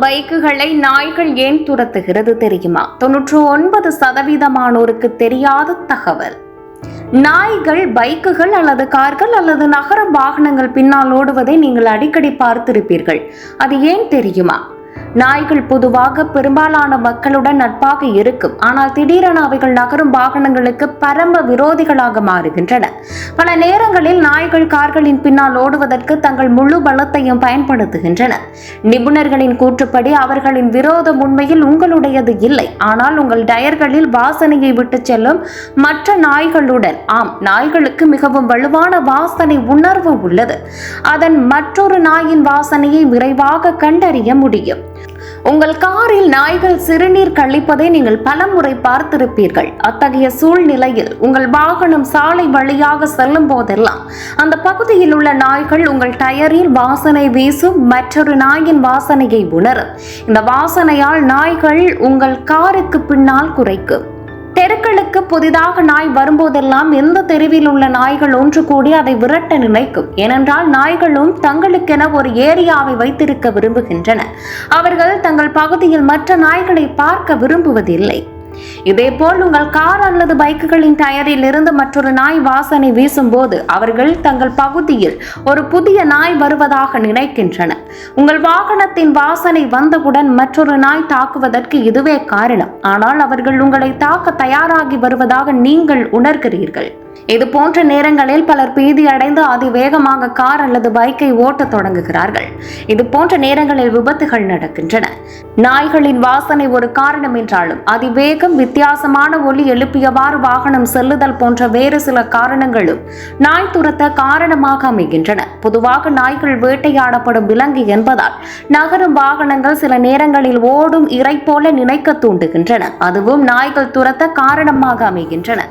பைக்குகளை நாய்கள் ஏன் துரத்துகிறது தெரியுமா? தொன்னூற்று ஒன்பது சதவீதமானோருக்கு தெரியாத தகவல். நாய்கள் பைக்குகள் அல்லது கார்கள் அல்லது நகர வாகனங்கள் பின்னால் ஓடுவதை நீங்கள் அடிக்கடி பார்த்திருப்பீர்கள். அது ஏன் தெரியுமா? நாய்கள் பொதுவாக பெரும்பாலான மக்களுடன் நட்பாக இருக்கும். ஆனால் திடீரென அவைகள் நகரும் வாகனங்களுக்கு பரம்ப விரோதிகளாக மாறுகின்றன. பல நேரங்களில் நாய்கள் கார்களின் பின்னால் ஓடுவதற்கு தங்கள் முழு பலத்தையும் பயன்படுத்துகின்றன. நிபுணர்களின் கூற்றுப்படி அவர்களின் விரோதம் உண்மையில் உங்களுடையது இல்லை. ஆனால் உங்கள் டயர்களில் வாசனையை விட்டு செல்லும் மற்ற நாய்களுடன் ஆம் நாய்களுக்கு மிகவும் வலுவான வாசனை உணர்வு உள்ளது. அதன் மற்றொரு நாயின் வாசனையை விரைவாக கண்டறிய முடியும். உங்கள் காரில் நாய்கள் சிறுநீர் கழிப்பதை நீங்கள் பலமுறை பார்த்திருப்பீர்கள். அத்தகைய சூழ்நிலையில் உங்கள் வாகனம் சாலை வழியாக செல்லும் போதெல்லாம் அந்த பகுதியில் உள்ள நாய்கள் உங்கள் டயரில் வாசனை வீசும் மற்றொரு நாயின் வாசனையை உணரும். இந்த வாசனையால் நாய்கள் உங்கள் காருக்கு பின்னால் குறைக்கும். தெருக்களுக்கு புதிதாக நாய் வரும்போதெல்லாம் எந்த தெருவில் உள்ள நாய்கள் ஒன்று கூடி அதை விரட்ட நினைக்கும். ஏனென்றால் நாய்களும் தங்களுக்கென ஒரு ஏரியாவை வைத்திருக்க விரும்புகின்றன. அவர்கள் தங்கள் பகுதியில் மற்ற நாய்களை பார்க்க விரும்புவதில்லை. இதேபோல் உங்கள் கார் அல்லது பைக்குகளின் டயரில் இருந்து மற்றொரு நாய் வாசனை வீசும்போது அவர்கள் தங்கள் பகுதியில் ஒரு புதிய நாய் வருவதாக நினைக்கின்றனர் உங்கள் வாகனத்தின் வாசனை வந்தவுடன் மற்றொரு நாய் தாக்குவதற்கு இதுவே காரணம். ஆனால் அவர்கள் உங்களை தாக்க தயாராகி வருவதாக நீங்கள் உணர்கிறீர்கள். இது போன்ற நேரங்களில் பலர் பீதி அடைந்து அதிவேகமாக கார் அல்லது பைக்கை ஓட்டத் தொடங்குகிறார்கள். இது போன்ற நேரங்களில் விபத்துகள் நடக்கின்றன. நாய்களின் வாசனை ஒரு காரணம் என்றாலும் அதிவேகம் வித்தியாசமான ஒலி எழுப்பியவாறு வாகனம் செல்லுதல் போன்ற வேறு சில காரணங்களும் நாய் துரத்த காரணமாக அமைகின்றன. பொதுவாக நாய்கள் வேட்டையாடப்படும் விலங்கு என்பதால் நகரும் வாகனங்கள் சில நேரங்களில் ஓடும் இறை போல நினைக்க தூண்டுகின்றன. அதுவும் நாய்கள் துரத்த காரணமாக அமைகின்றன.